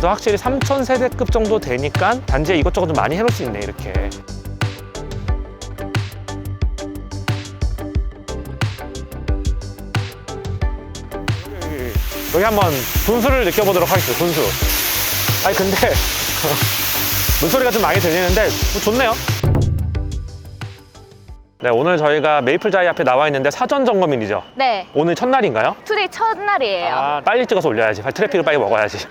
그래서 확실히 3천 세대급 정도 되니까 단지에 이것저것 좀 많이 해놓을 수 있네 이렇게. 여기, 여기 한번 분수를 느껴보도록 하겠습니다. 분수. 아니 근데 물소리가 좀 많이 들리는데 뭐 좋네요. 네, 오늘 저희가 메이플 자이 앞에 나와 있는데 사전 점검일이죠. 네, 오늘 첫날인가요? 투데이 첫날이에요. 아, 빨리 찍어서 올려야지. 트래픽을 빨리 먹어야지.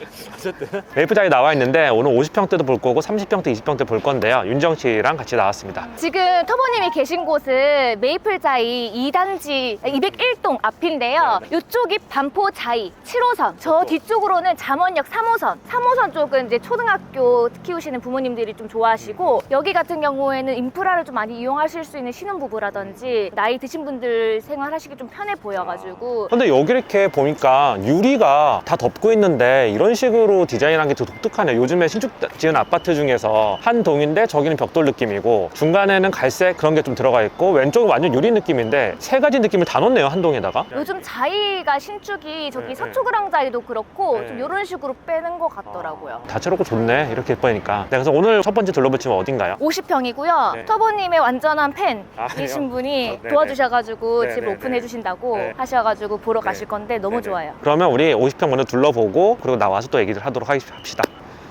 메이플 자이 나와 있는데 오늘 50평대도 볼 거고 30평대, 20평대 볼 건데요. 윤정 씨랑 같이 나왔습니다. 지금 터보님이 계신 곳은 메이플 자이 2단지 201동 앞인데요. 이쪽이 반포 자이 7호선, 저 뒤쪽으로는 잠원역 3호선. 3호선 쪽은 이제 초등학교 키우시는 부모님들이 좀 좋아하시고 여기 같은 경우에는 인프라를 좀 많이 이용하 실 수 있는 신혼부부라든지 나이 드신 분들 생활하시기 좀 편해 보여가지고 근데 여기 이렇게 보니까 유리가 다 덮고 있는데 이런 식으로 디자인한 게 더 독특하네요. 요즘에 신축 지은 아파트 중에서 한 동인데 저기는 벽돌 느낌이고 중간에는 갈색 그런 게 좀 들어가 있고 왼쪽은 완전 유리 느낌인데 세 가지 느낌을 다 넣네요. 한 동에다가. 요즘 자이가 신축이 저기 네, 서초그랑자이도 그렇고 네. 좀 이런 식으로 빼는 것 같더라고요. 다채롭고 좋네. 이렇게 예쁘니까. 네, 그래서 오늘 첫 번째 둘러볼 집은 어딘가요? 50평이고요. 네. 터보님의 완전 한 아, 팬이신 그래요? 분이 어, 네네. 도와주셔가지고 네네네. 집을 오픈해 주신다고 네. 하셔가지고 보러 네. 가실 건데 너무 네네. 좋아요. 그러면 우리 50평 먼저 둘러보고 그리고 나와서 또 얘기를 하도록 합시다.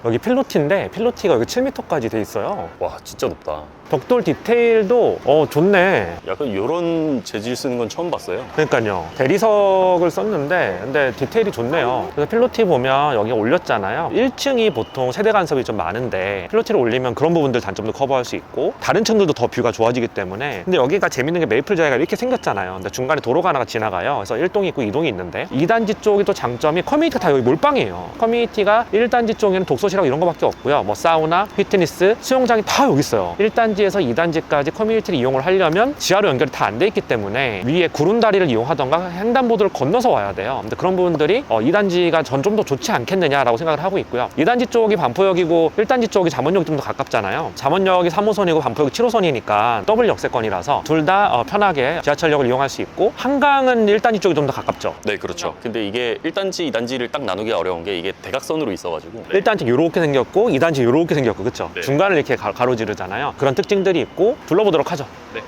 여기 필로티인데 필로티가 여기 7m까지 돼 있어요. 와 진짜 높다. 벽돌 디테일도 어 좋네. 약간 이런 재질 쓰는 건 처음 봤어요. 그러니까요. 대리석을 썼는데 근데 디테일이 좋네요. 그래서 필로티 보면 여기 올렸잖아요. 1층이 보통 세대 간섭이 좀 많은데 필로티를 올리면 그런 부분들 단점도 커버할 수 있고 다른 층들도 더 뷰가 좋아지기 때문에 근데 여기가 재밌는 게 메이플 자이가 이렇게 생겼잖아요. 근데 중간에 도로가 하나가 지나가요. 그래서 1동이 있고 2동이 있는데 2단지 쪽이 또 장점이 커뮤니티가 다 여기 몰빵이에요. 커뮤니티가 1단지 쪽에는 독서실하고 이런 거밖에 없고요. 뭐 사우나, 피트니스, 수영장이 다 여기 있어요. 1단지 에서 2단지까지 커뮤니티를 이용을 하려면 지하로 연결이 다 안 돼 있기 때문에 위에 구름다리를 이용하던가 횡단보도를 건너서 와야 돼요. 근데 그런 부분들이 어, 2단지가 전 좀 더 좋지 않겠느냐라고 생각을 하고 있고요. 2단지 쪽이 반포역이고 1단지 쪽이 잠원역이 좀더 가깝잖아요. 잠원역이 3호선이고 반포역이 7호선이니까 더블 역세권이라서 둘다 편하게 지하철역을 이용할 수 있고 한강은 1단지 쪽이 좀 더 가깝죠. 네 그렇죠. 근데 이게 1단지, 2단지를 딱 나누기가 어려운 게 이게 대각선으로 있어가지고 1단지 이렇게 생겼고 2단지 이렇게 생겼고 그쵸? 네. 중간을 이렇게 가, 가로지르잖아요. 그런 특 징들이 있고 둘러보도록 하죠. 네.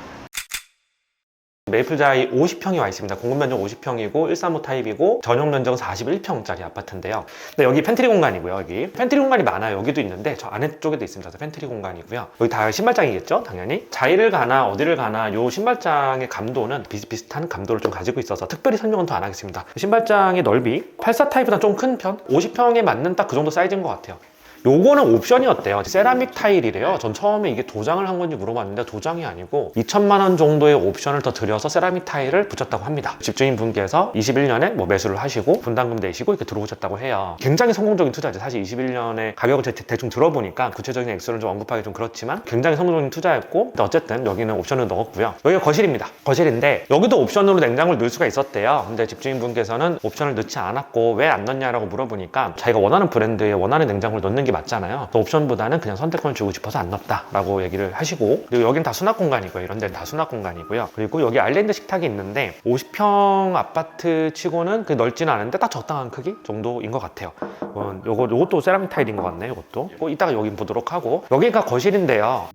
메이플자이 50평이 와 있습니다. 공급 면적 50평이고 135 타입이고 전용 면적은 41평짜리 아파트인데요. 근데 여기 팬트리 공간이고요. 여기 팬트리 공간이 많아요. 여기도 있는데 저 안에 쪽에도 있습니다. 그래서 팬트리 공간이고요. 여기 다 신발장이겠죠? 당연히 자이를 가나 어디를 가나 요 신발장의 감도는 비슷비슷한 감도를 좀 가지고 있어서 특별히 설명은 더 안 하겠습니다. 신발장의 넓이 84 타입보다 좀 큰 편? 50평에 맞는 딱 그 정도 사이즈인 것 같아요. 요거는 옵션이었대요. 세라믹 타일이래요. 전 처음에 이게 도장을 한 건지 물어봤는데 도장이 아니고 2천만 원 정도의 옵션을 더 들여서 세라믹 타일을 붙였다고 합니다. 집주인 분께서 21년에 뭐 매수를 하시고 분담금 내시고 이렇게 들어오셨다고 해요. 굉장히 성공적인 투자죠. 사실 21년에 가격을 대- 대충 들어보니까 구체적인 액수를 좀 언급하기 좀 그렇지만 굉장히 성공적인 투자였고 어쨌든 여기는 옵션을 넣었고요. 여기가 거실입니다. 거실인데 여기도 옵션으로 냉장고를 넣을 수가 있었대요. 근데 집주인 분께서는 옵션을 넣지 않았고 왜 안 넣냐라고 물어보니까 자기가 원하는 브랜드에 원하는 냉장고를 넣는 게 맞잖아요. 그 옵션보다는 그냥 선택권을 주고 싶어서 안 넣었다라고 얘기를 하시고 그리고 여기는 다 수납 공간이고요. 이런 데는 다 수납 공간이고요. 그리고 여기 아일랜드 식탁이 있는데 50평 아파트 치고는 그 넓지는 않은데 딱 적당한 크기 정도인 것 같아요. 어, 요거 요것도 세라믹 타일인 것 같네. 요것도. 어, 이따가 여기 보도록 하고 여기가 거실인데요.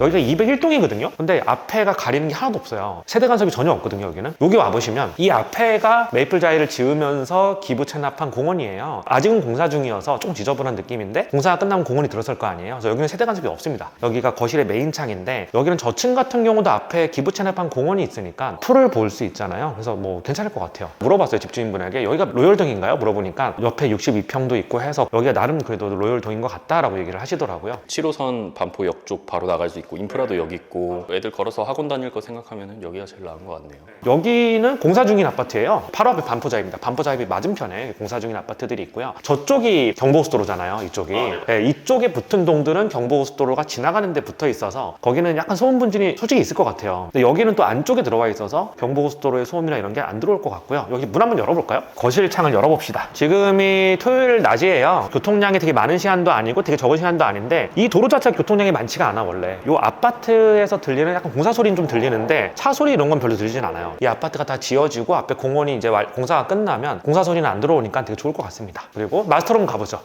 여기가 201동이거든요. 근데 앞에가 가리는 게 하나도 없어요. 세대 간섭이 전혀 없거든요, 여기는. 여기 와보시면 이 앞에가 메이플 자이를 지으면서 기부 체납한 공원이에요. 아직은 공사 중이어서 조금 지저분한 느낌인데 공사가 끝나면 공원이 들어설 거 아니에요. 그래서 여기는 세대 간섭이 없습니다. 여기가 거실의 메인 창인데 여기는 저층 같은 경우도 앞에 기부 체납한 공원이 있으니까 풀을 볼 수 있잖아요. 그래서 뭐 괜찮을 것 같아요. 물어봤어요, 집주인분에게. 여기가 로열동인가요? 물어보니까 옆에 62평도 있고 해서 여기가 나름 그래도 로열동인 것 같다라고 얘기를 하시더라고요. 7호선 반포역 쪽 바로 나갈 수 있고 인프라도 여기 있고 애들 걸어서 학원 다닐 거 생각하면 여기가 제일 나은 것 같네요. 여기는 공사 중인 아파트예요. 바로 앞에 반포자입니다. 반포자입이 맞은편에 공사 중인 아파트들이 있고요. 저쪽이 경부고속도로잖아요. 이쪽이. 네, 이쪽에 붙은 동들은 경부고속도로가 지나가는 데 붙어 있어서 거기는 약간 소음 분진이 솔직히 있을 것 같아요. 근데 여기는 또 안쪽에 들어와 있어서 경부고속도로의 소음이나 이런 게 안 들어올 것 같고요. 여기 문 한번 열어볼까요? 거실 창을 열어봅시다. 지금이 토요일 낮이에요. 교통량이 되게 많은 시간도 아니고 되게 적은 시간도 아닌데 이 도로 자체가 교통량이 많지가 않아 원래. 요요 아파트에서 들리는 약간 공사 소리는 좀 들리는데 차 소리 이런 건 별로 들리진 않아요. 이 아파트가 다 지어지고 앞에 공원이 이제 왈- 공사가 끝나면 공사 소리는 안 들어오니까 되게 좋을 것 같습니다. 그리고 마스터룸 가보죠.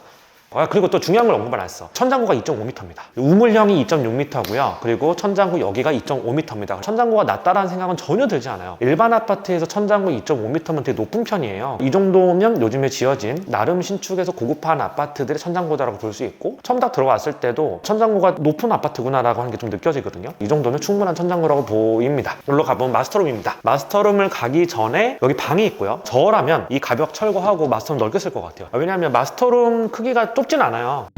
아, 그리고 또 중요한 걸 언급 안 했어. 천장고가 2.5m입니다. 우물형이 2.6m고요. 그리고 천장고 여기가 2.5m입니다. 천장고가 낮다라는 생각은 전혀 들지 않아요. 일반 아파트에서 천장고 2.5m면 되게 높은 편이에요. 이 정도면 요즘에 지어진 나름 신축에서 고급한 아파트들의 천장고다라고 볼 수 있고 처음 딱 들어왔을 때도 천장고가 높은 아파트구나라고 하는 게 좀 느껴지거든요. 이 정도면 충분한 천장고라고 보입니다. 여기로 가보면 마스터룸입니다. 마스터룸을 가기 전에 여기 방이 있고요. 저라면 이 가벽 철거하고 마스터룸 넓게 쓸 것 같아요. 왜냐하면 마스터룸 크기가 좁진 않아요.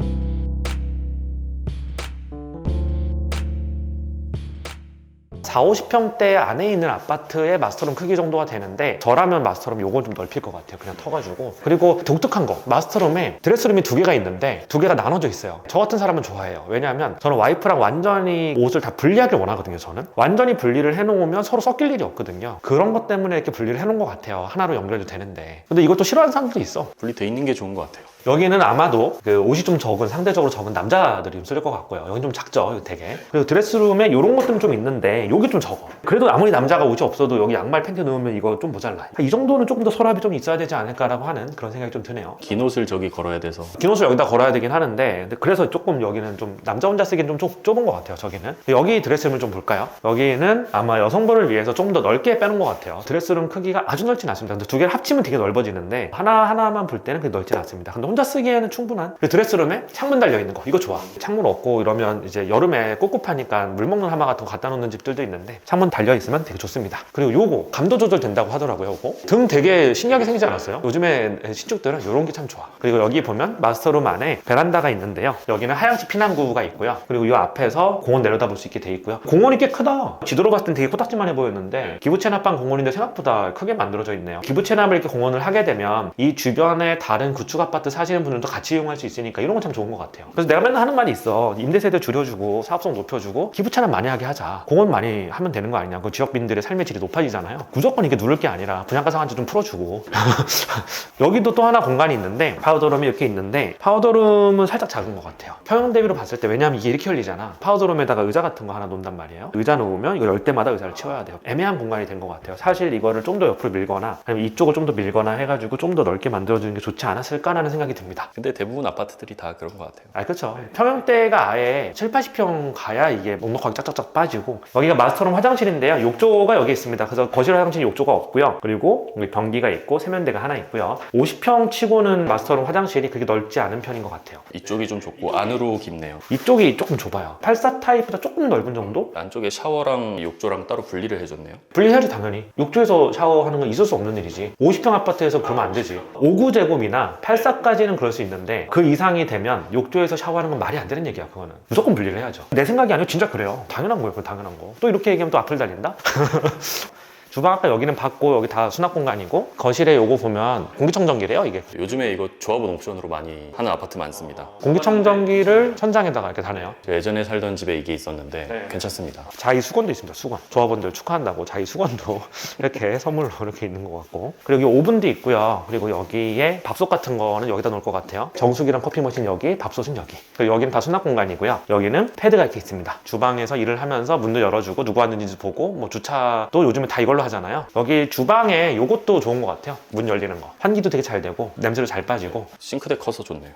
4, 50평대 안에 있는 아파트의 마스터룸 크기 정도가 되는데 저라면 마스터룸 요걸 좀 넓힐 것 같아요. 그냥 터가지고. 그리고 독특한 거. 마스터룸에 드레스룸이 두 개가 있는데 두 개가 나눠져 있어요. 저 같은 사람은 좋아해요. 왜냐하면 저는 와이프랑 완전히 옷을 다 분리하길 원하거든요 저는. 완전히 분리를 해놓으면 서로 섞일 일이 없거든요. 그런 것 때문에 이렇게 분리를 해놓은 것 같아요. 하나로 연결도 되는데. 근데 이것도 싫어하는 사람들도 있어. 분리돼 있는 게 좋은 것 같아요. 여기는 아마도 그 옷이 좀 적은 상대적으로 적은 남자들이 좀 쓸 것 같고요. 여기 좀 작죠, 되게. 그리고 드레스룸에 이런 것들은 좀 있는데 여기 좀 적어. 그래도 아무리 남자가 옷이 없어도 여기 양말 팬티 넣으면 이거 좀 모자라. 이 정도는 조금 더 서랍이 좀 있어야 되지 않을까라고 하는 그런 생각이 좀 드네요. 긴 옷을 저기 걸어야 돼서. 긴 옷을 여기다 걸어야 되긴 하는데 그래서 조금 여기는 좀 남자 혼자 쓰기엔 좀 좁- 좁은 것 같아요 저기는. 여기 드레스룸을 좀 볼까요? 여기는 아마 여성분을 위해서 좀더 넓게 빼놓은 것 같아요. 드레스룸 크기가 아주 넓진 않습니다. 근데 두 개를 합치면 되게 넓어지는데 하나하나만 볼 때는 그렇게 넓진 않습니다. 근데 혼자 쓰기에는 충분한 그리고 드레스룸에 창문 달려 있는 거. 이거 좋아. 창문 없고 이러면 이제 여름에 꿉꿉하니까 물 먹는 하마 같은 거 갖다 놓는 집들도 있는데 창문 달려 있으면 되게 좋습니다. 그리고 요거 감도 조절 된다고 하더라고요 요거. 등 되게 신기하게 생기지 않았어요? 요즘에 신축들은 이런 게 참 좋아. 그리고 여기 보면 마스터룸 안에 베란다가 있는데요. 여기는 하얀색 피난구가 있고요. 그리고 이 앞에서 공원 내려다볼 수 있게 돼 있고요. 공원이 꽤 크다. 지도로 봤을 땐 되게 코딱지만해 보였는데 기부 체납방 공원인데 생각보다 크게 만들어져 있네요. 기부 체납을 이렇게 공원을 하게 되면 이 주변에 다른 구축 아파트 사시는 분들도 같이 이용할 수 있으니까 이런 건 참 좋은 것 같아요. 그래서 내가 맨날 하는 말이 있어. 임대세대 줄여주고 사업성 높여주고 기부 체납 많이 하게 하자. 공원 많이 하면 되는 거 아니냐. 그 지역민들의 삶의 질이 높아지잖아요. 무조건 이게 누를 게 아니라 분양가 상한제 좀 풀어주고. 여기도 또 하나 공간이 있는데 파우더룸이 이렇게 있는데 파우더룸은 살짝 작은 것 같아요. 평형 대비로 봤을 때 왜냐하면 이게 이렇게 열리잖아. 파우더룸에다가 의자 같은 거 하나 놓는단 말이에요. 의자 놓으면 이거 열 때마다 의자를 치워야 돼요. 애매한 공간이 된 것 같아요. 사실 이거를 좀 더 옆으로 밀거나 아니면 이쪽을 좀 더 밀거나 해가지고 좀 더 넓게 만들어주는 게 좋지 않았을까라는 생각이 듭니다. 근데 대부분 아파트들이 다 그런 것 같아요. 아, 그렇죠. 평형대가 아예 7, 80평 가야 이게 넉넉하게 짝짝짝 빠지고 여기가 마스터룸 화장실인데요. 욕조가 여기 있습니다. 그래서 거실 화장실 욕조가 없고요. 그리고 여기 변기가 있고 세면대가 하나 있고요. 50평 치고는 마스터룸 화장실이 그렇게 넓지 않은 편인 것 같아요. 이쪽이 좀 좁고 안으로 깊네요. 이쪽이 조금 좁아요. 84 타입보다 조금 넓은 정도? 안쪽에 샤워랑 욕조랑 따로 분리를 해줬네요. 분리해야지 당연히. 욕조에서 샤워하는 건 있을 수 없는 일이지. 50평 아파트에서 그러면 안 되지. 59제곱이나 84까지는 그럴 수 있는데 그 이상이 되면 욕조에서 샤워하는 건 말이 안 되는 얘기야 그거는. 무조건 분리를 해야죠. 내 생각이 아니고 진짜 그래요. 당연한 거예요. 그건 당연한 거. 또 이렇게 얘기하면 또 악플 달린다? 주방 아까 여기는 받고 여기 다 수납 공간이고 거실에 요거 보면 공기청정기래요 이게 요즘에 이거 조합원 옵션으로 많이 하는 아파트 많습니다. 공기청정기를 천장에다가 이렇게 다네요 예전에 살던 집에 이게 있었는데 네. 괜찮습니다. 자이 수건도 있습니다. 수건. 조합원들 축하한다고 자이 수건도 이렇게 선물로 이렇게 있는 것 같고. 그리고 여기 오븐도 있고요. 그리고 여기에 밥솥 같은 거는 여기다 놓을 것 같아요. 정수기랑 커피 머신 여기, 밥솥은 여기. 그리고 여기는 다 수납 공간이고요. 여기는 패드가 이렇게 있습니다. 주방에서 일을 하면서 문도 열어주고 누구 왔는지 보고 뭐 주차도 요즘에 다 이걸로 하잖아요. 여기 주방에 요것도 좋은 것 같아요. 문 열리는 거. 환기도 되게 잘 되고 냄새도 잘 빠지고 싱크대 커서 좋네요.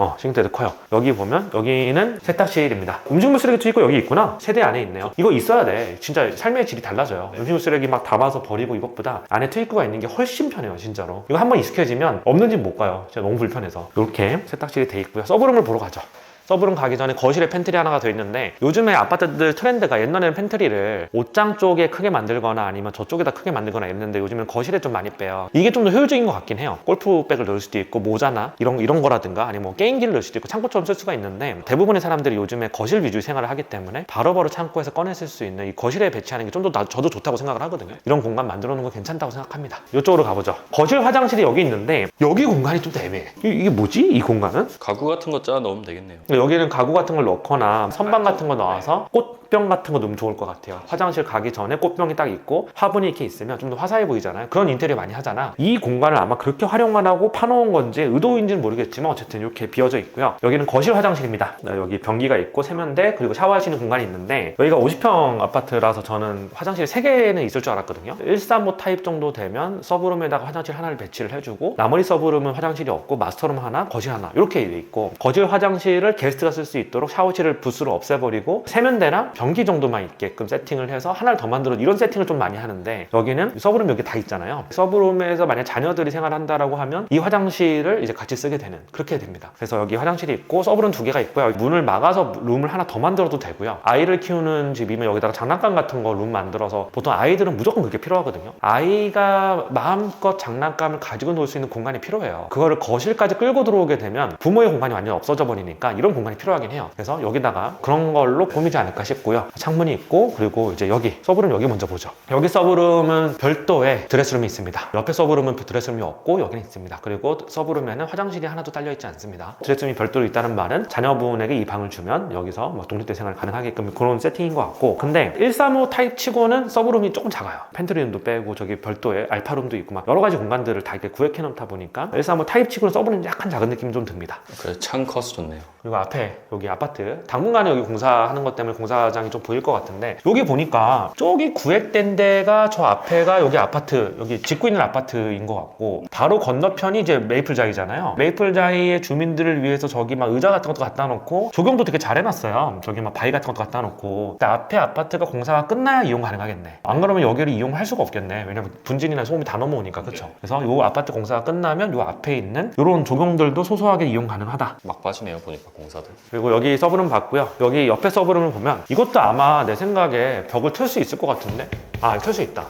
어, 싱크대도 커요. 여기 보면 여기는 세탁실입니다. 음식물 쓰레기도 있고 여기 있구나. 세대 안에 있네요. 이거 있어야 돼. 진짜 삶의 질이 달라져요. 음식물 쓰레기 막 담아서 버리고 이것보다 안에 트입구가 있는 게 훨씬 편해요, 진짜로. 이거 한번 익숙해지면 없는 집 못 가요. 진짜 너무 불편해서. 이렇게 세탁실이 돼 있고요. 서브룸을 보러 가죠. 서브룸 가기 전에 거실에 팬트리 하나가 더 있는데 요즘에 아파트들 트렌드가 옛날에는 팬트리를 옷장 쪽에 크게 만들거나 아니면 저쪽에다 크게 만들거나 했는데 요즘은 거실에 좀 많이 빼요. 이게 좀 더 효율적인 것 같긴 해요. 골프백을 넣을 수도 있고 모자나 이런 이런 거라든가 아니면 뭐 게임기를 넣을 수도 있고 창고처럼 쓸 수가 있는데 대부분의 사람들이 요즘에 거실 위주 생활을 하기 때문에 바로바로 창고에서 꺼내 쓸 수 있는 이 거실에 배치하는 게 좀 더 저도 좋다고 생각을 하거든요. 이런 공간 만들어 놓은 거 괜찮다고 생각합니다. 이쪽으로 가보죠. 거실 화장실이 여기 있는데 여기 공간이 좀더 애매해. 이- 이게 뭐지? 이 공간은? 가구 같은 거 짜아 넣으면 되겠네요. 여기는 가구 같은 걸 넣거나 선반 같은 거 넣어서 꽃 꽃병 같은 거 너무 좋을 것 같아요. 화장실 가기 전에 꽃병이 딱 있고 화분이 이렇게 있으면 좀 더 화사해 보이잖아요. 그런 인테리어 많이 하잖아. 이 공간을 아마 그렇게 활용하라고 파놓은 건지 의도인지는 모르겠지만 어쨌든 이렇게 비어져 있고요. 여기는 거실 화장실입니다. 네, 여기 변기가 있고 세면대 그리고 샤워하시는 공간이 있는데 여기가 50평 아파트라서 저는 화장실 3개는 있을 줄 알았거든요. 135 타입 정도 되면 서브룸에다가 화장실 하나를 배치를 해주고 나머지 서브룸은 화장실이 없고 마스터룸 하나, 거실 하나 이렇게 돼 있고 거실 화장실을 게스트가 쓸 수 있도록 샤워실을 부스로 없애버리고 세면대랑 변기 정도만 있게끔 세팅을 해서 하나를 더 만들어 이런 세팅을 좀 많이 하는데 여기는 서브룸 여기 다 있잖아요. 서브룸에서 만약 자녀들이 생활한다라고 하면 이 화장실을 이제 같이 쓰게 되는 그렇게 됩니다. 그래서 여기 화장실이 있고 서브룸 두 개가 있고요. 문을 막아서 룸을 하나 더 만들어도 되고요. 아이를 키우는 집이면 여기다가 장난감 같은 거 룸 만들어서 보통 아이들은 무조건 그게 필요하거든요. 아이가 마음껏 장난감을 가지고 놀 수 있는 공간이 필요해요. 그거를 거실까지 끌고 들어오게 되면 부모의 공간이 완전 없어져 버리니까 이런 공간이 필요하긴 해요. 그래서 여기다가 그런 걸로 꾸미지 않을까 싶고 요. 창문이 있고 그리고 이제 여기 서브룸 여기 먼저 보죠. 여기 서브룸은 별도의 드레스룸이 있습니다. 옆에 서브룸은 드레스룸이 없고 여기는 있습니다. 그리고 서브룸에는 화장실이 하나도 딸려 있지 않습니다. 드레스룸이 별도로 있다는 말은 자녀분에게 이 방을 주면 여기서 뭐 독립된 생활 가능하게끔 그런 세팅인 것 같고 근데 135 타입 치고는 서브룸이 조금 작아요. 팬트리룸도 빼고 저기 별도의 알파룸도 있고 막 여러 가지 공간들을 다 이렇게 구획해 놓다 보니까 135 타입 치고는 서브룸이 약간 작은 느낌이 좀 듭니다. 그래 창 커서 좋네요. 그리고 앞에 여기 아파트 당분간에 여기 공사하는 것 때문에 공사 장이 좀 보일 것 같은데 여기 보니까 저기 구획된 데가 저 앞에가 여기 아파트 여기 짓고 있는 아파트인 것 같고 바로 건너편이 이제 메이플자이잖아요. 메이플자이의 주민들을 위해서 저기 막 의자 같은 것도 갖다 놓고 조경도 되게 잘 해놨어요. 저기 막 바위 같은 것도 갖다 놓고. 근데 앞에 아파트가 공사가 끝나야 이용 가능하겠네. 안 그러면 여기를 이용할 수가 없겠네. 왜냐면 분진이나 소음이 다 넘어오니까. 그쵸? 그래서 요 아파트 공사가 끝나면 요 앞에 있는 요런 조경들도 소소하게 이용 가능하다. 막 빠지네요 보니까 공사들. 그리고 여기 서브룸 봤고요. 여기 옆에 서브룸을 보면 이것 도 아마 내 생각에 벽을 틀 수 있을 것 같은데 아, 틀 수 있다.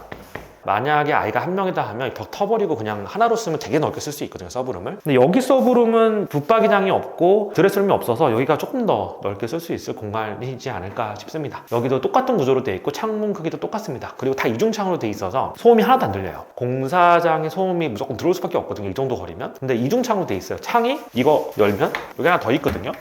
만약에 아이가 한 명이다 하면 벽 터버리고 그냥 하나로 쓰면 되게 넓게 쓸 수 있거든요, 서브룸을. 근데 여기 서브룸은 붙박이장이 없고 드레스룸이 없어서 여기가 조금 더 넓게 쓸 수 있을 공간이지 않을까 싶습니다. 여기도 똑같은 구조로 돼 있고 창문 크기도 똑같습니다. 그리고 다 이중창으로 돼 있어서 소음이 하나도 안 들려요. 공사장에 소음이 무조건 들어올 수밖에 없거든요, 이 정도 거리면. 근데 이중창으로 돼 있어요. 창이 이거 열면 여기 하나 더 있거든요.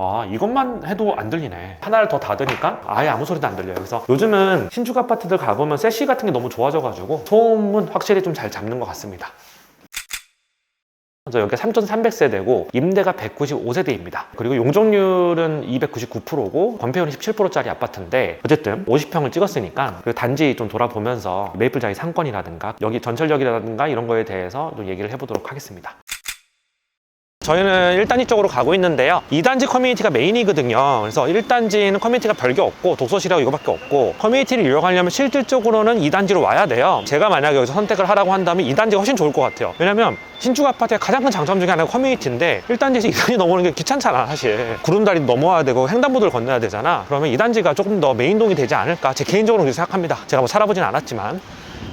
아 이것만 해도 안 들리네 하나를 더 닫으니까 아예 아무 소리도 안 들려요 그래서 요즘은 신축 아파트들 가보면 세시 같은 게 너무 좋아져가지고 소음은 확실히 좀 잘 잡는 것 같습니다 여기가 3,300세대고 임대가 195세대입니다. 그리고 용적률은 299%고 건폐율은 17%짜리 아파트인데 어쨌든 50평을 찍었으니까 그 단지 좀 돌아보면서 메이플자이 상권이라든가 여기 전철역이라든가 이런 거에 대해서 좀 얘기를 해보도록 하겠습니다. 저희는 1단지 쪽으로 가고 있는데요. 2단지 커뮤니티가 메인이거든요. 그래서 1단지는 커뮤니티가 별게 없고 독서실하고 이거밖에 없고 커뮤니티를 이용하려면 실질적으로는 2단지로 와야 돼요. 제가 만약에 여기서 선택을 하라고 한다면 2단지가 훨씬 좋을 것 같아요. 왜냐면 신축 아파트의 가장 큰 장점 중에 하나가 커뮤니티인데 1단지에서 2단지 넘어오는 게 귀찮잖아 사실. 구름다리 넘어와야 되고 횡단보도를 건너야 되잖아. 그러면 2단지가 조금 더 메인동이 되지 않을까 제 개인적으로 그렇게 생각합니다. 제가 뭐 살아보진 않았지만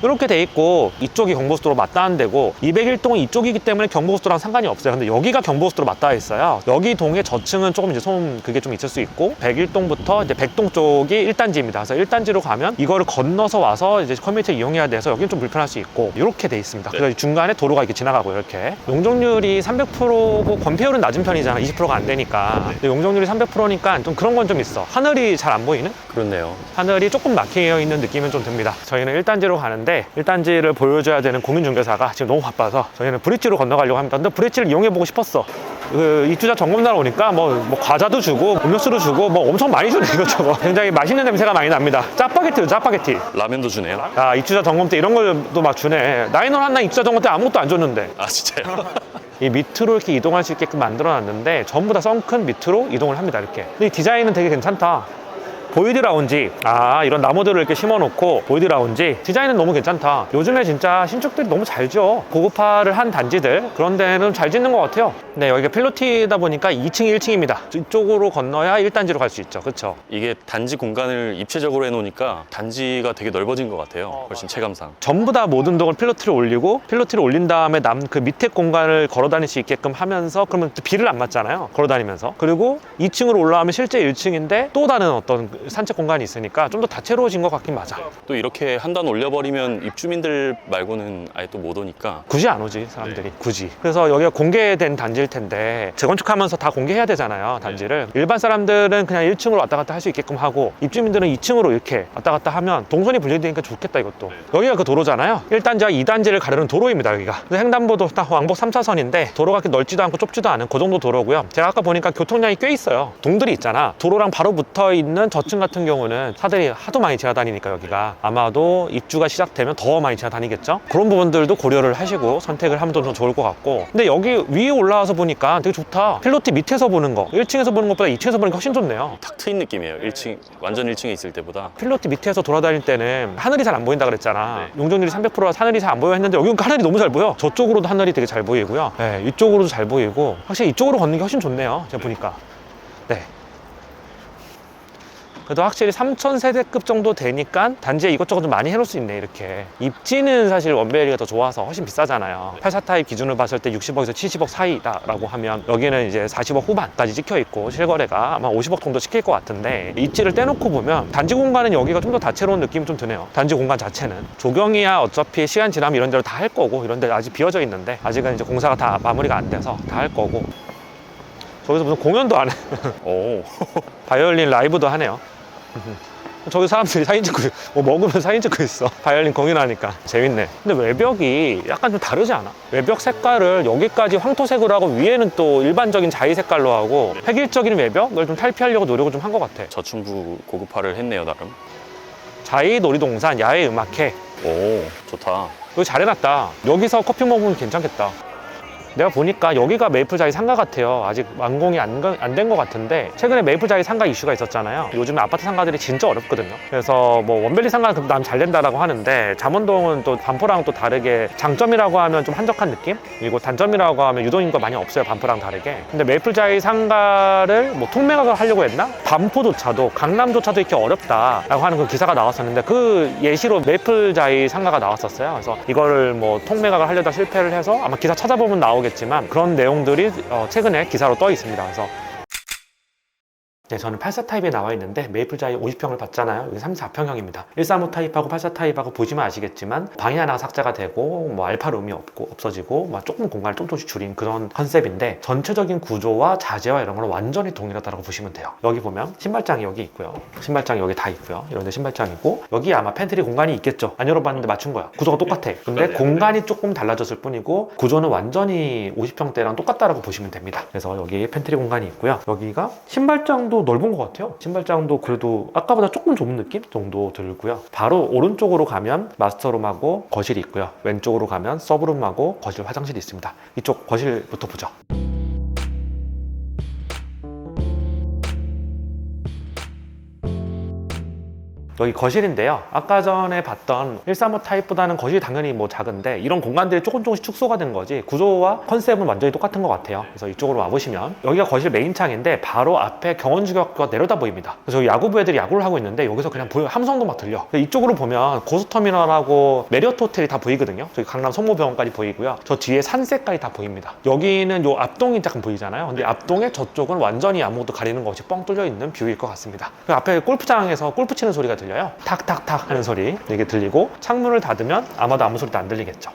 이렇게 돼 있고 이쪽이 경보수도로 맞닿은 데고 201동은 이쪽이기 때문에 경보수도랑 상관이 없어요. 근데 여기가 경보수도로 맞닿아 있어요. 여기 동의 저층은 조금 이제 소음 그게 좀 있을 수 있고 101동부터 이제 100동 쪽이 1단지입니다. 그래서 1단지로 가면 이거를 건너서 와서 이제 커뮤니티 이용해야 돼서 여기는 좀 불편할 수 있고 이렇게 돼 있습니다. 그래서 중간에 도로가 이렇게 지나가고 이렇게. 용적률이 300%고 건폐율은 낮은 편이잖아. 20%가 안 되니까. 근데 용적률이 300%니까 좀 그런 건 좀 있어. 하늘이 잘 안 보이는 그렇네요. 하늘이 조금 막혀 있는 느낌은 좀 듭니다. 저희는 1단지로 가는데 1단지를 보여줘야 되는 공인중개사가 지금 너무 바빠서 저희는 브릿지로 건너가려고 합니다. 근데 브릿지를 이용해보고 싶었어. 그 입주자 점검날 오니까 뭐, 뭐 과자도 주고 음료수도 주고 뭐 엄청 많이 주네 이것저것. 굉장히 맛있는 냄새가 많이 납니다. 짜파게티요 짜파게티. 라면도 주네요. 아 입주자 점검 때 이런 걸도 막 주네. 나인원 한나 입주자 점검 때 아무것도 안 줬는데. 아 진짜요? 이 밑으로 이렇게 이동할 수 있게끔 만들어 놨는데 전부 다 썬큰 밑으로 이동을 합니다 이렇게 근데 이 디자인은 되게 괜찮다 보이드 라운지. 아 이런 나무들을 이렇게 심어 놓고 보이드 라운지. 디자인은 너무 괜찮다. 요즘에 진짜 신축들이 너무 잘 지어. 고급화를 한 단지들. 그런 데는 잘 짓는 것 같아요. 네 여기가 필로티다 보니까 2층 1층입니다. 이쪽으로 건너야 1단지로 갈 수 있죠. 그쵸? 이게 단지 공간을 입체적으로 해놓으니까 단지가 되게 넓어진 것 같아요. 훨씬 체감상. 전부 다 모든 동을 필로티를 올리고 필로티를 올린 다음에 남 그 밑에 공간을 걸어 다닐 수 있게끔 하면서 그러면 또 비를 안 맞잖아요. 걸어 다니면서. 그리고 2층으로 올라가면 실제 1층인데 또 다른 어떤 산책 공간이 있으니까 좀 더 다채로워진 것 같긴 맞아. 또 이렇게 한 단 올려버리면 입주민들 말고는 아예 또 못 오니까. 굳이 안 오지 사람들이. 굳이. 그래서 여기가 공개된 단지일 텐데 재건축하면서 다 공개해야 되잖아요 단지를. 일반 사람들은 그냥 1층으로 왔다 갔다 할 수 있게끔 하고 입주민들은 2층으로 이렇게 왔다 갔다 하면 동선이 분리되니까 좋겠다 이것도. 여기가 그 도로잖아요. 1단지와 2단지를 가르는 도로입니다 여기가. 그래서 횡단보도 딱 왕복 3차선인데 도로가 그렇게 넓지도 않고 좁지도 않은 그 정도 도로고요. 제가 아까 보니까 교통량이 꽤 있어요. 동들이 있잖아. 도로랑 바로 붙어 있는 저층 같은 경우는 차들이 하도 많이 지나다니니까 여기가. 아마도 입주가 시작되면 더 많이 지나다니겠죠? 그런 부분들도 고려를 하시고 선택을 하면 더 좋을 것 같고. 근데 여기 위에 올라와서 보니까 되게 좋다. 필로티 밑에서 보는 거. 1층에서 보는 것보다 2층에서 보는 게 훨씬 좋네요. 탁 트인 느낌이에요. 1층 완전 1층에 있을 때보다. 필로티 밑에서 돌아다닐 때는 하늘이 잘 안 보인다 그랬잖아. 용적률이 300%라 하늘이 잘 안 보여 했는데 여기는 하늘이 너무 잘 보여. 저쪽으로도 하늘이 되게 잘 보이고요. 네, 이쪽으로도 잘 보이고. 확실히 이쪽으로 걷는 게 훨씬 좋네요. 제가 보니까. 네 그래도 확실히 3,000세대급 정도 되니까 단지에 이것저것 좀 많이 해놓을 수 있네 이렇게. 입지는 사실 원베리가 더 좋아서 훨씬 비싸잖아요. 84 타입 기준으로 봤을 때 60억에서 70억 사이다 라고 하면 여기는 이제 40억 후반까지 찍혀 있고 실거래가 아마 50억 정도 찍힐 것 같은데 입지를 떼놓고 보면 단지 공간은 여기가 좀 더 다채로운 느낌이 좀 드네요. 단지 공간 자체는. 조경이야 어차피 시간 지나면 이런 데로 다 할 거고 이런 데 아직 비어져 있는데 아직은 이제 공사가 다 마무리가 안 돼서 다 할 거고. 저기서 무슨 공연도 안 해. 오. 바이올린 라이브도 하네요. 저기 사람들이 사진 찍고 뭐 먹으면 사진 찍고 있어. 바이올린 공연하니까 재밌네. 근데 외벽이 약간 좀 다르지 않아? 외벽 색깔을 여기까지 황토색으로 하고 위에는 또 일반적인 자의 색깔로 하고 획일적인 외벽을 좀 탈피하려고 노력을 좀 한 것 같아. 저층부 고급화를 했네요 나름 자의 놀이동산, 야외 음악회 오 좋다 이거 잘 해놨다. 여기서 커피 먹으면 괜찮겠다. 내가 보니까 여기가 메이플자이 상가 같아요. 아직 완공이 안 된 것 같은데 최근에 메이플자이 상가 이슈가 있었잖아요. 요즘에 아파트 상가들이 진짜 어렵거든요. 그래서 뭐 원벨리 상가는 남 잘 된다라고 하는데 잠원동은 또 반포랑 또 다르게 장점이라고 하면 좀 한적한 느낌? 그리고 단점이라고 하면 유동인구가 많이 없어요. 반포랑 다르게. 근데 메이플자이 상가를 뭐 통매각을 하려고 했나? 반포조차도 강남조차도 이렇게 어렵다라고 하는 그 기사가 나왔었는데 그 예시로 메이플자이 상가가 나왔었어요. 그래서 이거를 뭐 통매각을 하려다 실패를 해서 아마 기사 찾아보면 나오 겠지만 그런 내용들이 어, 최근에 기사로 떠 있습니다. 그래서 네, 저는 84 타입에 나와 있는데 메이플자이 50평을 봤잖아요. 여기 34평형입니다. 135 타입하고 84 타입하고 보시면 아시겠지만 방이 하나가 삭제가 되고 뭐 알파 룸이 없고 없어지고 막 조금 공간을 조금씩 줄인 그런 컨셉인데 전체적인 구조와 자재와 이런 거는 완전히 동일하다고 보시면 돼요. 여기 보면 신발장이 여기 있고요. 신발장이 여기 다 있고요. 이런 데 신발장이고 여기 아마 팬트리 공간이 있겠죠. 안 열어봤는데 맞춘 거야. 구조가 똑같아. 근데 공간이 조금 달라졌을 뿐이고 구조는 완전히 50평대랑 똑같다라고 보시면 됩니다. 그래서 여기 팬트리 공간이 있고요. 여기가 신발장도 넓은 것 같아요. 신발장도 그래도 아까보다 조금 좁은 느낌 정도 들고요. 바로 오른쪽으로 가면 마스터룸하고 거실이 있고요. 왼쪽으로 가면 서브룸하고 거실 화장실이 있습니다. 이쪽 거실부터 보죠. 여기 거실인데요. 아까 전에 봤던 135 타입보다는 거실이 당연히 뭐 작은데 이런 공간들이 조금 조금씩 축소가 된 거지 구조와 컨셉은 완전히 똑같은 것 같아요. 그래서 이쪽으로 와보시면 여기가 거실 메인 창인데 바로 앞에 경원주격과 내려다 보입니다. 그래서 야구부 애들이 야구를 하고 있는데 여기서 그냥 보여 함성도 막 들려. 이쪽으로 보면 고스터미널하고 메리어트 호텔이 다 보이거든요. 저기 강남 성모병원까지 보이고요. 저 뒤에 산세까지 다 보입니다. 여기는 요 앞동이 잠깐 보이잖아요. 근데 앞동의 저쪽은 완전히 아무것도 가리는 거 없이 뻥 뚫려 있는 뷰일 것 같습니다. 그 앞에 골프장에서 골프 치는 소리가 들려요. 탁탁탁 하는 소리 이게 들리고 창문을 닫으면 아마도 아무 소리도 안 들리겠죠.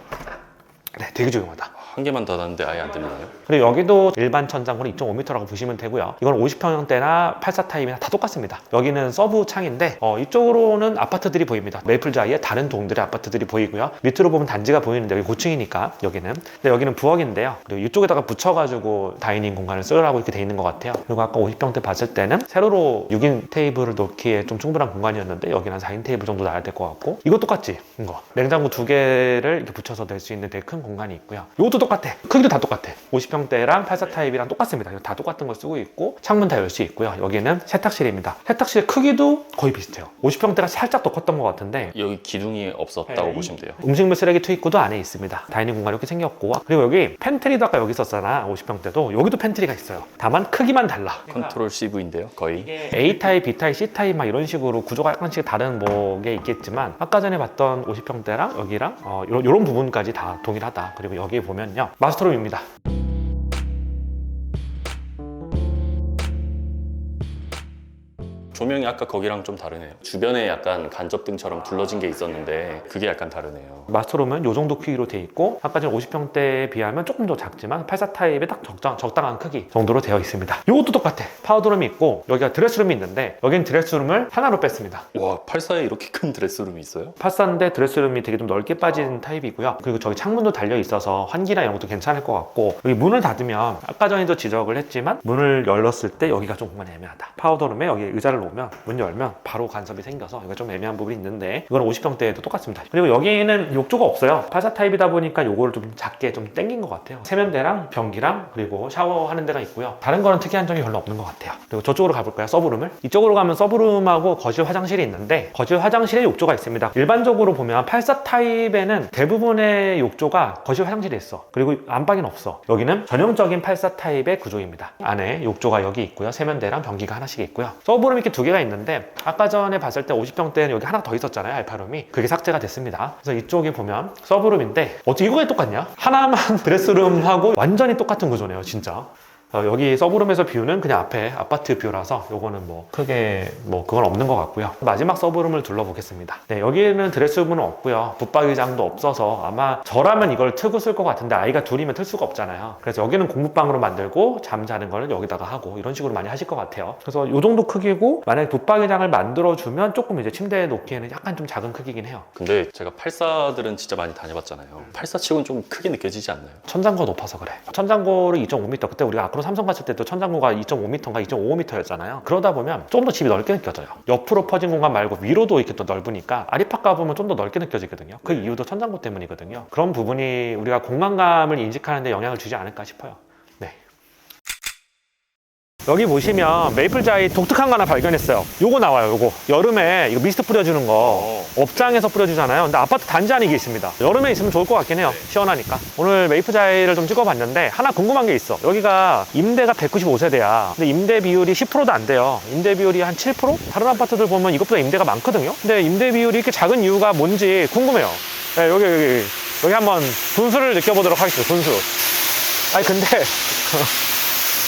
네, 되게 조용하다. 한 개만 닫았는데 아예 안 들리나요? 그리고 여기도 일반 천장고는 2.5m라고 보시면 되고요. 이건 50평형대나 84 타입이나 다 똑같습니다. 여기는 서브 창인데 어, 이쪽으로는 아파트들이 보입니다. 메이플자이의 다른 동들의 아파트들이 보이고요. 밑으로 보면 단지가 보이는데 여기 고층이니까 여기는. 근데 여기는 부엌인데요. 그리고 이쪽에다가 붙여가지고 다이닝 공간을 쓰라고 이렇게 돼 있는 것 같아요. 그리고 아까 50평대 봤을 때는 세로로 6인 테이블을 놓기에 좀 충분한 공간이었는데 여기는 한 4인 테이블 정도 놔야 될 것 같고 이거 똑같지? 이거 냉장고 두 개를 이렇게 붙여서 낼 수 있는 되게 큰 공간이 있고요. 이것도 똑같아. 크기도 다 똑같아. 50평대랑 84 타입이랑 똑같습니다. 이거 다 똑같은 걸 쓰고 있고 창문 다 열 수 있고요. 여기는 세탁실입니다. 세탁실 크기도 거의 비슷해요. 50평대가 살짝 더 컸던 것 같은데 여기 기둥이 없었다고 네. 보시면 돼요 음식물 쓰레기 투입구도 안에 있습니다. 다이닝 공간이 이렇게 생겼고 그리고 여기 팬트리도 아까 여기 있었잖아 50평대도 여기도 팬트리가 있어요. 다만 크기만 달라. 컨트롤 CV인데요 거의 A 타입, B 타입, C 타입 막 이런 식으로 구조가 약간씩 다른 뭐게 있겠지만 아까 전에 봤던 50평대랑 여기랑 어, 이런, 이런 부분까지 다 동일하다. 그리고 여기 보면 요 마스터룸입니다. 조명이 아까 거기랑 좀 다르네요. 주변에 약간 간접등처럼 둘러진 게 있었는데 그게 약간 다르네요. 마스터룸은 이 정도 크기로 돼 있고 아까 전 50평대에 비하면 조금 더 작지만 84 타입의 딱 적당, 적당한 크기 정도로 되어 있습니다. 이것도 똑같아. 파우더룸이 있고 여기가 드레스룸이 있는데 여긴 드레스룸을 하나로 뺐습니다. 와 84에 이렇게 큰 드레스룸이 있어요? 84인데 드레스룸이 되게 좀 넓게 빠진 타입이고요. 그리고 저기 창문도 달려 있어서 환기나 이런 것도 괜찮을 것 같고 여기 문을 닫으면 아까 전에도 지적을 했지만 문을 열었을 때 여기가 좀 공간이 애매하다. 파우더룸에 여기 의자를 놓 으면 문 열면 바로 간섭이 생겨서 이거 좀 애매한 부분이 있는데 이거는 50평대에도 똑같습니다. 그리고 여기는 욕조가 없어요. 84 타입이다 보니까 요거를 좀 작게 좀 땡긴 것 같아요. 세면대랑 변기랑 그리고 샤워하는 데가 있고요. 다른 거는 특이한 점이 별로 없는 것 같아요. 그리고 저쪽으로 가볼까요? 서브룸을? 이쪽으로 가면 서브룸하고 거실 화장실이 있는데 거실 화장실에 욕조가 있습니다. 일반적으로 보면 84 타입에는 대부분의 욕조가 거실 화장실에 있어. 그리고 안방에는 없어. 여기는 전형적인 84 타입의 구조입니다. 안에 욕조가 여기 있고요. 세면대랑 변기가 하나씩 있고요. 서브룸 이 렇게 두 개가 있는데 아까 전에 봤을 때 50평대는 여기 하나 더 있었잖아요. 알파룸이. 그게 삭제가 됐습니다. 그래서 이쪽에 보면 서브룸인데 어떻게 이거에 똑같냐? 하나만 드레스룸하고 완전히 똑같은 구조네요. 진짜. 어, 여기 서브룸에서 뷰는 그냥 앞에 아파트 뷰라서 요거는 뭐 크게 뭐 그건 없는 것 같고요. 마지막 서브룸을 둘러보겠습니다. 네, 여기는 드레스룸은 없고요. 붙박이장도 없어서 아마 저라면 이걸 트고 쓸 것 같은데 아이가 둘이면 틀 수가 없잖아요. 그래서 여기는 공부방으로 만들고 잠 자는 거는 여기다가 하고 이런 식으로 많이 하실 것 같아요. 그래서 요 정도 크기고 만약에 붙박이장을 만들어주면 조금 이제 침대에 놓기에는 약간 좀 작은 크기긴 해요. 근데 제가 84들은 진짜 많이 다녀봤잖아요. 84치고는 좀 크게 느껴지지 않나요? 천장고가 높아서 그래. 천장고를 2.5m. 그때 우리가 아크로 삼성 갔을 때도 천장고가 2.5m인가 2.5m였잖아요. 그러다 보면 좀 더 집이 넓게 느껴져요. 옆으로 퍼진 공간 말고 위로도 이렇게 또 넓으니까 아리팍 가보면 좀 더 넓게 느껴지거든요. 그 이유도 천장고 때문이거든요. 그런 부분이 우리가 공간감을 인식하는데 영향을 주지 않을까 싶어요. 네. 여기 보시면 메이플자이 독특한 거 하나 발견했어요. 요거 나와요, 요거. 여름에 이거 미스트 뿌려주는 거. 업장에서 뿌려주잖아요. 근데 아파트 단지 안에 이게 있습니다. 여름에 있으면 좋을 것 같긴 해요. 시원하니까. 오늘 메이플자이를 좀 찍어봤는데 하나 궁금한 게 있어. 여기가 임대가 195세대야. 근데 임대 비율이 10%도 안 돼요. 임대 비율이 한 7%? 다른 아파트들 보면 이것보다 임대가 많거든요. 근데 임대 비율이 이렇게 작은 이유가 뭔지 궁금해요. 네, 여기, 여기, 여기 한번 분수를 느껴보도록 하겠습니다. 분수. 아니, 근데.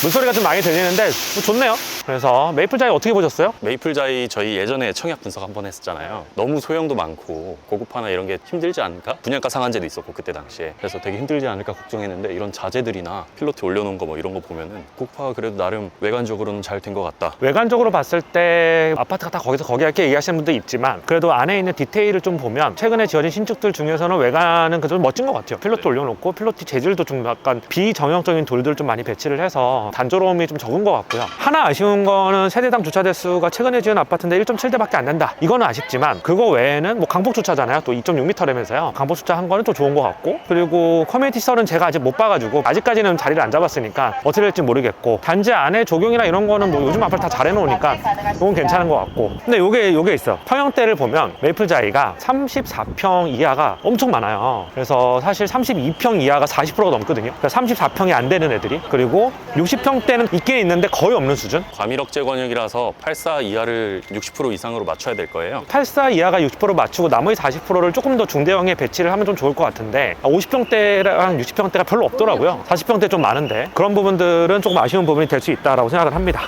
물소리가 좀 많이 들리는데 뭐 좋네요. 그래서 메이플자이 어떻게 보셨어요? 메이플자이 저희 예전에 청약 분석 한번 했었잖아요. 너무 소형도 많고 고급화나 이런 게 힘들지 않을까? 분양가 상한제도 있었고 그때 당시에 그래서 되게 힘들지 않을까 걱정했는데 이런 자재들이나 필로티 올려놓은 거 뭐 이런 거 보면은 고급화가 그래도 나름 외관적으로는 잘 된 것 같다. 외관적으로 봤을 때 아파트가 다 거기서 거기 할게 얘기하시는 분도 있지만 그래도 안에 있는 디테일을 좀 보면 최근에 지어진 신축들 중에서는 외관은 그래도 멋진 것 같아요. 필로티 올려놓고 필로티 재질도 좀 약간 비정형적인 돌들 좀 많이 배치를 해서 단조로움이 좀 적은 것 같고요. 하나 아쉬운 거는 세대당 주차 대수가 최근에 지은 아파트인데 1.7대밖에 안 된다. 이거는 아쉽지만 그거 외에는 뭐 강복 주차잖아요. 또 2.6m라면서요. 강복 주차 한 거는 또 좋은 것 같고. 그리고 커뮤니티 썰은 제가 아직 못 봐가지고 아직까지는 자리를 안 잡았으니까 어떻게 될지 모르겠고. 단지 안에 조경이나 이런 거는 뭐 요즘 아파트 다 잘 해놓으니까 그건 괜찮은 것 같고. 근데 요게 요게 있어. 평형대를 보면 메이플자이가 34평 이하가 엄청 많아요. 그래서 사실 32평 이하가 40%가 넘거든요. 그러니까 34평이 안 되는 애들이. 그리고 60평대는 있긴 있는데 거의 없는 수준 과밀억제 권역이라서 84 이하를 60% 이상으로 맞춰야 될 거예요. 84 이하가 60% 맞추고 나머지 40%를 조금 더 중대형에 배치를 하면 좀 좋을 것 같은데 50평대랑 60평대가 별로 없더라고요 40평대 좀 많은데 그런 부분들은 조금 아쉬운 부분이 될 수 있다고 생각을 합니다